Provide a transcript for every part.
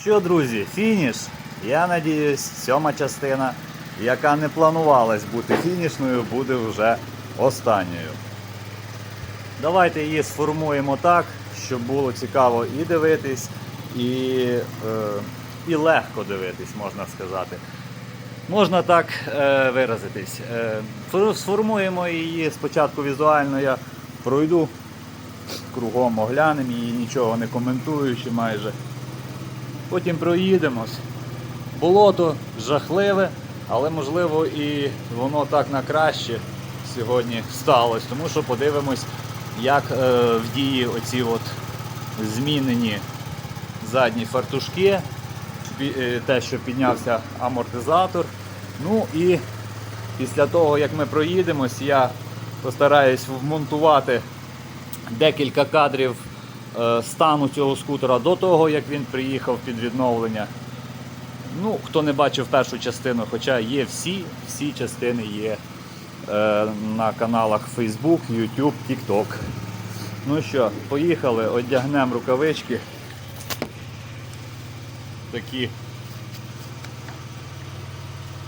Що, друзі, фініш. Я надіюсь, сьома частина, яка не планувалась бути фінішною, буде вже останньою. Давайте її сформуємо так, щоб було цікаво і дивитись, і, е, і легко дивитись, можна сказати. Можна так е, виразитись. Е, сформуємо її спочатку візуально, я пройду кругом, оглянемо її, нічого не коментуючи майже. Потім проїдемось. Болото жахливе, але можливо і воно так на краще сьогодні сталося, тому що подивимось, як е, в дії оці от змінені задні фартушки, е, те, що піднявся амортизатор. Ну і після того, як ми проїдемось, я постараюсь вмонтувати декілька кадрів стану цього скутера до того, як він приїхав під відновлення. Ну, хто не бачив першу частину, хоча є всі, всі частини є е, на каналах Facebook, YouTube, TikTok. Ну що, поїхали, одягнемо рукавички. Такі,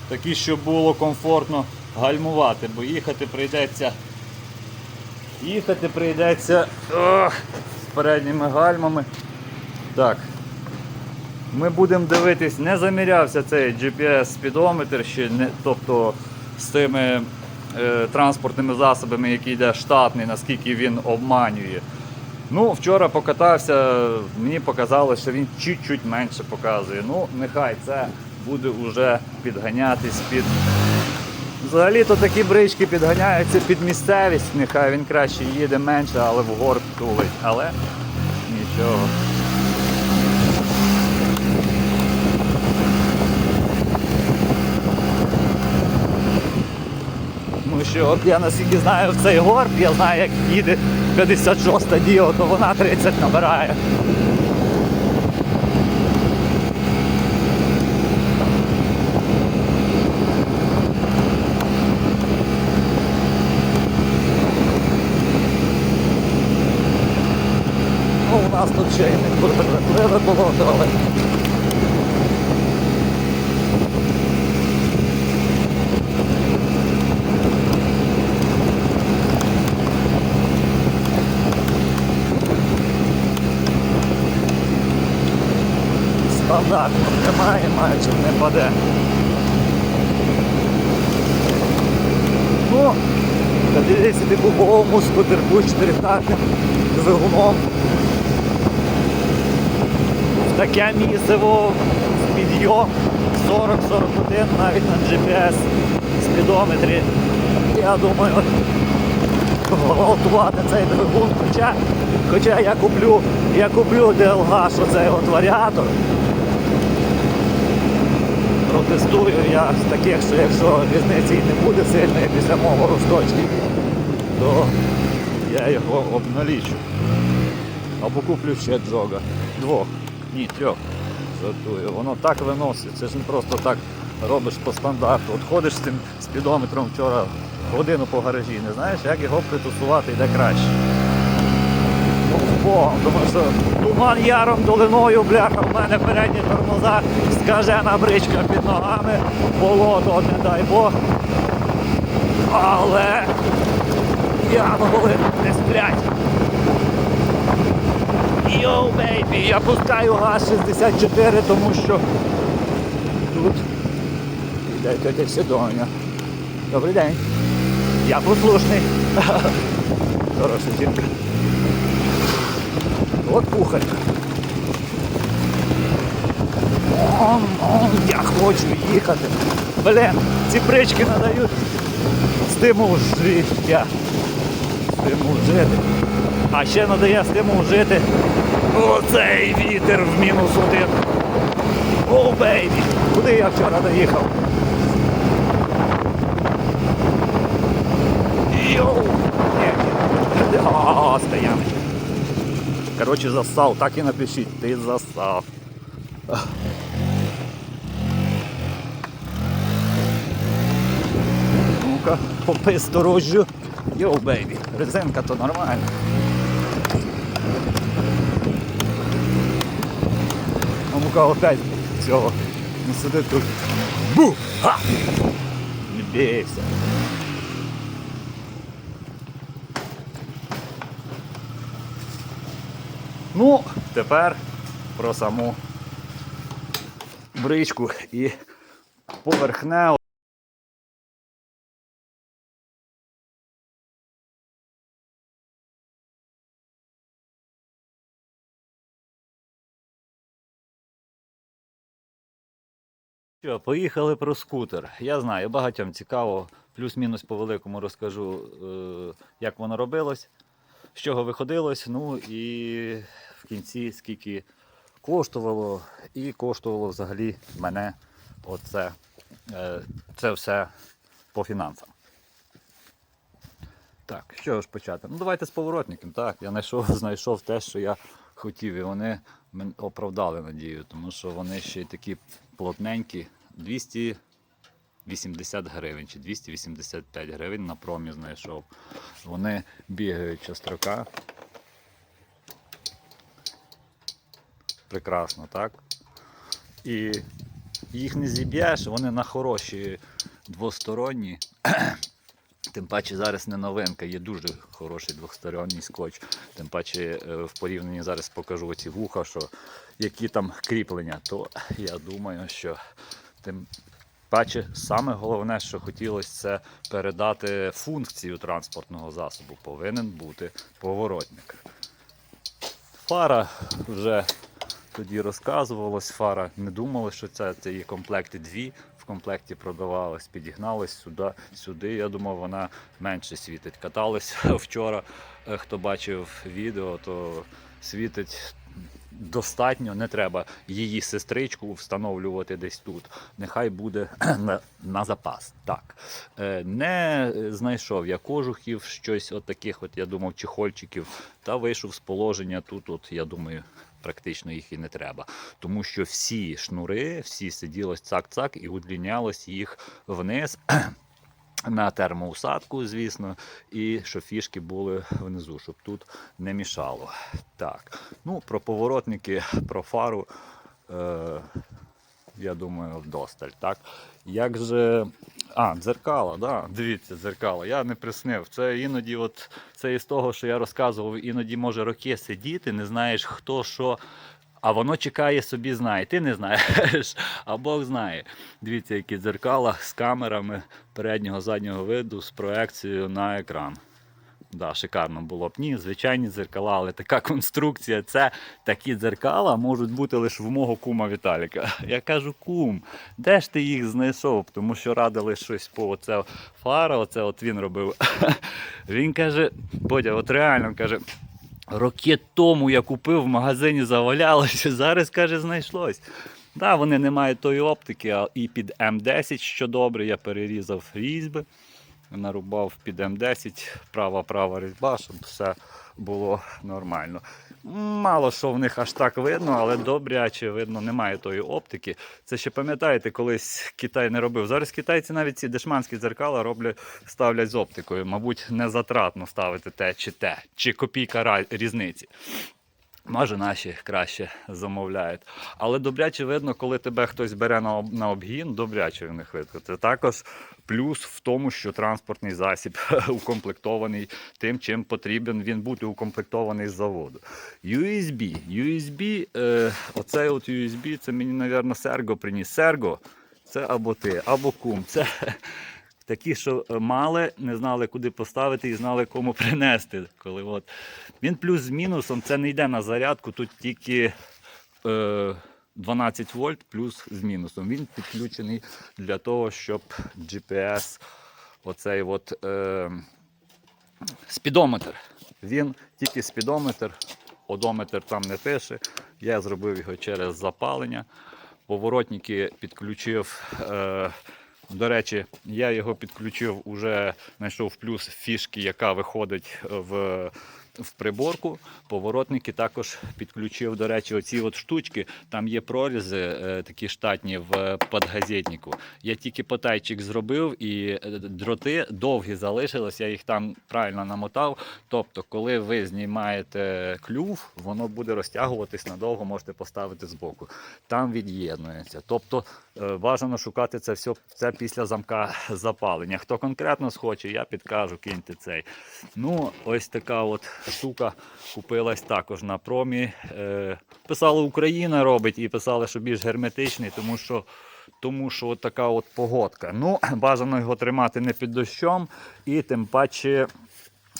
такі, щоб було комфортно гальмувати, бо їхати прийдеться. Їхати прийдеться ох, передніми гальмами. Так, ми будемо дивитись, не замірявся цей GPS-спідометр, ще не, тобто з тими е, транспортними засобами, які йде штатний, наскільки він обманює. Ну, вчора покатався, мені показалося, що він чуть-чуть менше показує. Ну, нехай це буде вже підганятись під. Взагалі-то такі брички підганяються під місцевість, нехай він краще їде менше, але вгор тулить. Але нічого. Ну що, от я наскільки знаю в цей горб, я знаю, як їде 56-та діо, то вона 30 набирає. Ну, у нас тут ще й не болото, але стандартно тримає, майже не паде. Ну, та дивіться, типу повому скутерку 4 двигуном. Таке місиво підйом 40-41 навіть на GPS спідометрі. Я думаю, гвалтувати цей двигун, хоча, хоча я куплю, я куплю DLH, оцей от варіатор. Протестую я з таких, що якщо різниці не буде сильної після мого розточки, то я його обналічу. Або куплю ще джога. Двох. Ні, трьох. Жартую. Воно так виносить. Це ж не просто так робиш по стандарту. От ходиш з цим спідометром вчора годину по гаражі, не знаєш, як його притусувати йде краще. Ну, Богом, тому що туман яром долиною, бляха, в мене передні тормоза, скажена бричка під ногами, болото, не дай Бог. Але янголи не сплять. Йоу, бейбі, я пускаю газ 64, тому що тут йде тетя Сідоня. Добрий день. Я послушний. Хороша жінка. От кухарка. Я хочу їхати. Блін, ці брички надають стимул життя. Стимул жити. А ще надає стимул жити оцей вітер в мінус один. О, бейбі! Куди я вчора доїхав? Йоу! Ні. А, стояночка. Коротше, засав, так і напишіть, ти засав. Ну-ка, сторожжю. Йоу, бейбі, резинка то нормальна. Сука, опять цього. Ну сиди тут. Бу! Ха! Не бійся. Ну, тепер про саму бричку і поверхневу. Що, поїхали про скутер. Я знаю, багатьом цікаво, плюс-мінус по великому розкажу, е, як воно робилось, з чого виходилось, ну і в кінці скільки коштувало, і коштувало взагалі мене оце, е, це все по фінансам. Так, що ж почати? Ну давайте з поворотником. Так, я знайшов, знайшов те, що я хотів, і вони оправдали надію, тому що вони ще й такі плотненькі. 280 гривень чи 285 гривень на промі знайшов. Вони бігають строка. Прекрасно, так? І їх не зіб'єш, вони на хороші двосторонні. Тим паче зараз не новинка, є дуже хороший двосторонній скотч. Тим паче е, в порівнянні зараз покажу оці вуха, що які там кріплення, то я думаю, що тим паче саме головне, що хотілося, це передати функцію транспортного засобу. Повинен бути поворотник. Фара вже тоді розказувалось, фара не думали, що це, це є комплекти дві. В комплекті продавалось, підігналось сюди, сюди. Я думав, вона менше світить. Катались вчора. е, Хто бачив відео, то світить достатньо. Не треба її сестричку встановлювати десь тут. Нехай буде на, на запас. Так. Е, Не знайшов я кожухів, щось от таких, от я думав, чехольчиків, та вийшов з положення тут, от я думаю, практично їх і не треба. Тому що всі шнури, всі сиділось цак-цак і удлінялось їх вниз. На термоусадку, звісно, і щоб фішки були внизу, щоб тут не мішало. Так, ну про поворотники, про фару, е, я думаю, вдосталь. Так? Як же. А, дзеркала, да. дивіться, дзеркала. Я не приснив. Це іноді, от це із того, що я розказував, іноді може роки сидіти, не знаєш хто що. А воно чекає собі, знає. Ти не знаєш, а Бог знає. Дивіться, які дзеркала з камерами переднього заднього виду з проекцією на екран. Да, шикарно було б. Ні, звичайні дзеркала, але така конструкція. Це такі дзеркала можуть бути лише в мого кума Віталіка. Я кажу, кум, де ж ти їх знайшов? Тому що радили щось по оце фара, оце от він робив. Він каже, Бодя, от реально каже. Роки тому я купив в магазині, завалялося, зараз каже, знайшлось. Да, вони не мають тої оптики, а і під М10, що добре, я перерізав різьби, нарубав під М10, права-права різьба, щоб все було нормально. Мало що в них аж так видно, але добряче видно, немає тої оптики. Це ще пам'ятаєте, колись Китай не робив. Зараз китайці навіть ці дешманські дзеркала роблять, ставлять з оптикою. Мабуть, не затратно ставити те чи те, чи копійка різниці. Може, наші краще замовляють. Але добряче видно, коли тебе хтось бере на, об- на обгін, добряче в них видно. Це також плюс в тому, що транспортний засіб укомплектований тим, чим потрібен він бути укомплектований з заводу. USB. USB, е, оцей от USB, це мені, мабуть, Серго приніс. Серго, це або ти, або кум. Це такі, що е, мали, не знали, куди поставити і знали, кому принести. Коли от. Він плюс з мінусом, це не йде на зарядку, тут тільки е, 12 вольт плюс з мінусом. Він підключений для того, щоб GPS, оцей от, е, спідометр. Він тільки спідометр, одометр там не пише. Я зробив його через запалення. Поворотники підключив. Е, до речі, я його підключив, уже знайшов плюс фішки, яка виходить в в приборку. Поворотники також підключив, до речі, оці от штучки. Там є прорізи е, такі штатні в подгазетнику. Я тільки потайчик зробив і е, дроти довгі залишились, я їх там правильно намотав. Тобто, коли ви знімаєте клюв, воно буде розтягуватись надовго, можете поставити збоку. Там від'єднується. Тобто е, бажано шукати це все це після замка запалення. Хто конкретно схоче, я підкажу, киньте цей. Ну, ось така от штука купилась також на промі. Е, писали Україна робить і писали, що більш герметичний, тому що. Тому що от така от погодка. Ну, бажано його тримати не під дощом, і тим паче,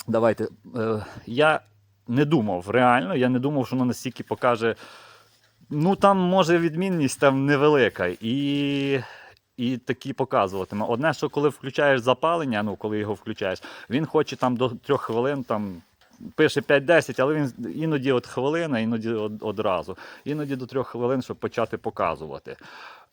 давайте. Е, я не думав, реально, я не думав, що воно настільки покаже. Ну, там може відмінність там невелика. І, і такі показуватиме. Одне, що коли включаєш запалення, ну коли його включаєш, він хоче там до трьох хвилин там. Пише 5-10, але він іноді от хвилина, іноді одразу. Іноді до трьох хвилин, щоб почати показувати.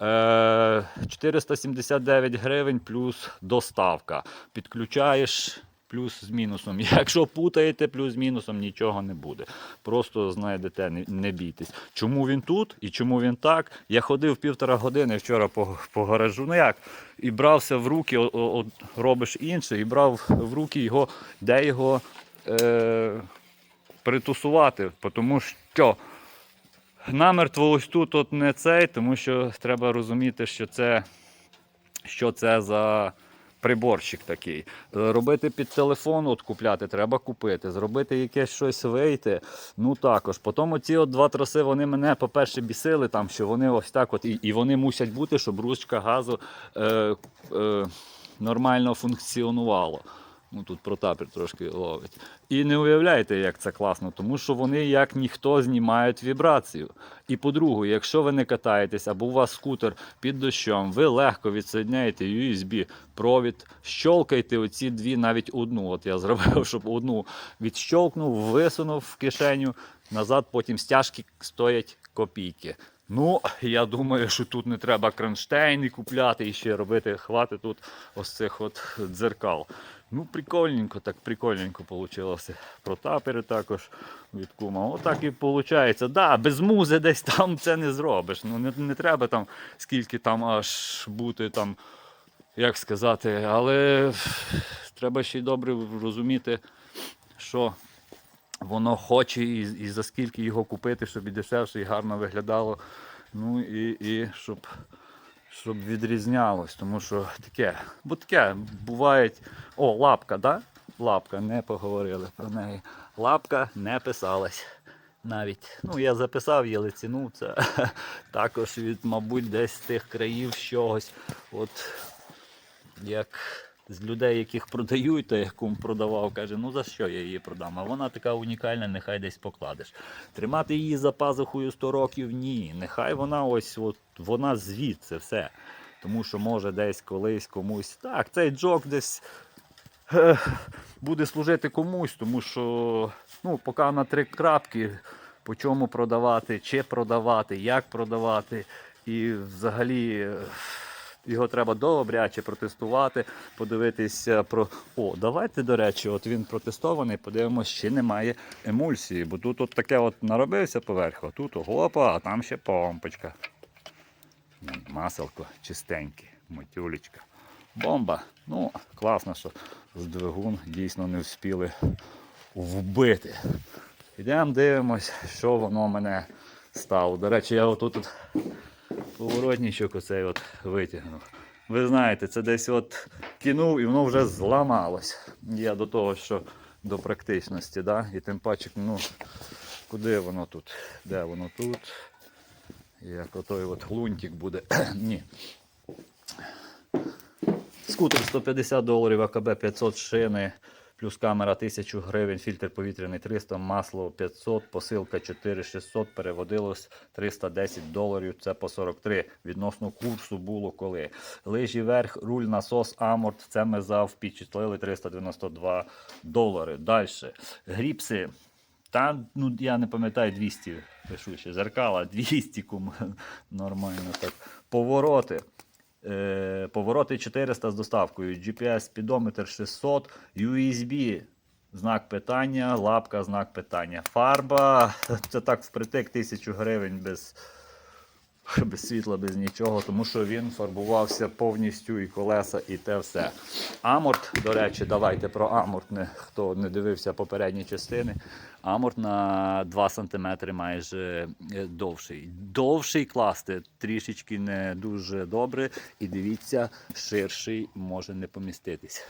Е, 479 гривень плюс доставка. Підключаєш плюс з мінусом. Якщо путаєте, плюс з мінусом нічого не буде. Просто знайдете, не, бійтесь. Чому він тут і чому він так? Я ходив півтора години вчора по, по гаражу. Ну як? І брався в руки, о, о, робиш інше, і брав в руки його, де його е, притусувати. Тому що намертво ось тут от не цей, тому що треба розуміти, що це, що це за приборчик такий. Робити під телефон, от купляти, треба купити. Зробити якесь щось вийти. Ну також. Потім оці от два троси, вони мене, по-перше, бісили, там, що вони ось так от, і, і вони мусять бути, щоб ручка газу е, е, нормально функціонувала. Ну, тут протапір трошки ловить. І не уявляєте, як це класно, тому що вони як ніхто знімають вібрацію. І по-друге, якщо ви не катаєтесь або у вас скутер під дощом, ви легко відсоединяєте USB провід, щолкайте оці дві, навіть одну. От я зробив, щоб одну відщолкнув, висунув в кишеню, назад потім стяжки стоять копійки. Ну, я думаю, що тут не треба кронштейни купляти і ще робити хвати тут ось цих от дзеркал. Ну, прикольненько, так прикольненько вийшло. Протапери також від кума. Отак і виходить. Да, без музи десь там це не зробиш. Ну, не, не треба там скільки там аж бути там, як сказати, але треба ще й добре розуміти, що воно хоче і, і за скільки його купити, щоб і дешевше, і гарно виглядало. Ну і, і щоб, щоб відрізнялось. Тому що таке, бо таке буває. О, лапка, да? Лапка, не поговорили про неї. Лапка не писалась. Навіть, ну я записав її, але ціну це також від, мабуть, десь з тих країв чогось. От як з людей, яких продають, то я кум продавав, каже, ну за що я її продам? А вона така унікальна, нехай десь покладеш. Тримати її за пазухою 100 років ні. Нехай вона ось от, вона звідси все. Тому що може десь колись комусь. Так, цей джок десь е, буде служити комусь, тому що ну, поки на три крапки, по чому продавати, чи продавати, як продавати. І взагалі е, його треба добряче протестувати, подивитися про. О, давайте, до речі, от він протестований, подивимося, чи немає емульсії. Бо тут от таке от наробився поверху, а тут опа, а там ще помпочка. Маселко чистеньке, мотюлечка. Бомба. Ну, класно, що з двигун дійсно не встигли вбити. Йдемо дивимось, що воно мене стало. До речі, я отут от поворотничок оцей от витягнув. Ви знаєте, це десь от кинув і воно вже зламалось. Я до того, що до практичності, да? і тим паче, ну, куди воно тут? Де воно тут? Як отой от лунтик буде. Ні. Скутер 150 доларів, АКБ 500 шини, плюс камера 1000 гривень, фільтр повітряний 300, масло 500, посилка 4600, переводилось 310 доларів, це по 43. Відносно курсу було коли. Лижі верх, руль, насос, аморт, це ми за 392 долари. Далі. Гріпси. Та, ну, я не пам'ятаю, 200 пишу ще. Зеркала 200 кум. Нормально так. Повороти. Е, повороти 400 з доставкою, GPS, спідометр 600, USB знак питання, лапка, знак питання. Фарба, це так впритик тисячу гривень без, без світла, без нічого, тому що він фарбувався повністю і колеса, і те все. Аморт, до речі, давайте про аморт, не, хто не дивився попередні частини. Аморт на 2 см майже е, довший. Довший класти трішечки не дуже добре. І дивіться, ширший може не поміститись.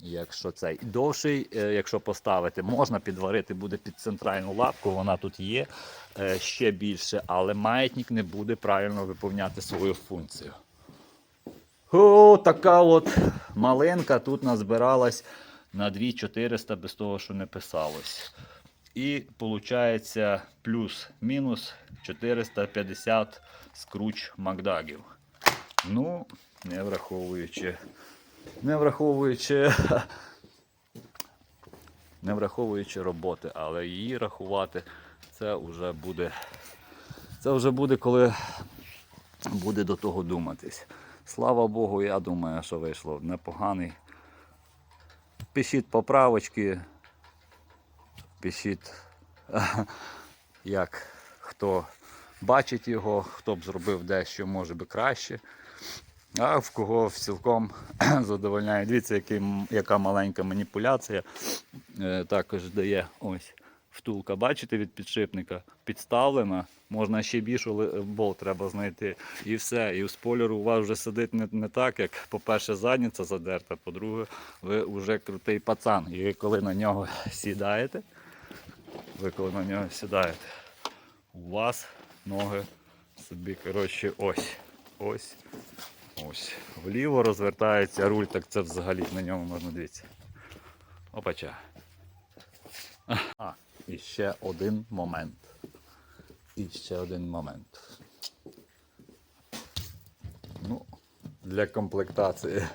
Якщо цей довший, е, якщо поставити, можна підварити буде під центральну лапку, вона тут є е, ще більше, але маятник не буде правильно виповняти свою функцію. О, така от малинка тут назбиралась на 2400 без того, що не писалось. І виходить плюс-мінус 450 скруч Макдагів. Ну, не враховуючи, не враховуючи, не враховуючи роботи, але її рахувати це вже буде. Це вже буде, коли буде до того думатись. Слава Богу, я думаю, що вийшло непоганий. Пишіть поправочки, пишіть, як хто бачить його, хто б зробив дещо, може би краще. А в кого цілком задовольняє. Дивіться, який, яка маленька маніпуляція е, також дає ось втулка. Бачите від підшипника підставлена. Можна ще більше болт треба знайти. І все. І в спойлеру у вас вже сидить не, не так, як, по-перше, задниця задерта, по-друге, ви вже крутий пацан. І коли на нього сідаєте, ви коли на нього сідаєте, у вас ноги собі, коротше, ось. Ось. Ось. Вліво розвертається руль, так це взагалі на ньому можна дивитися. Опача. А, і ще один момент. І ще один момент. Ну, для комплектації.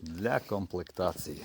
Для комплектації.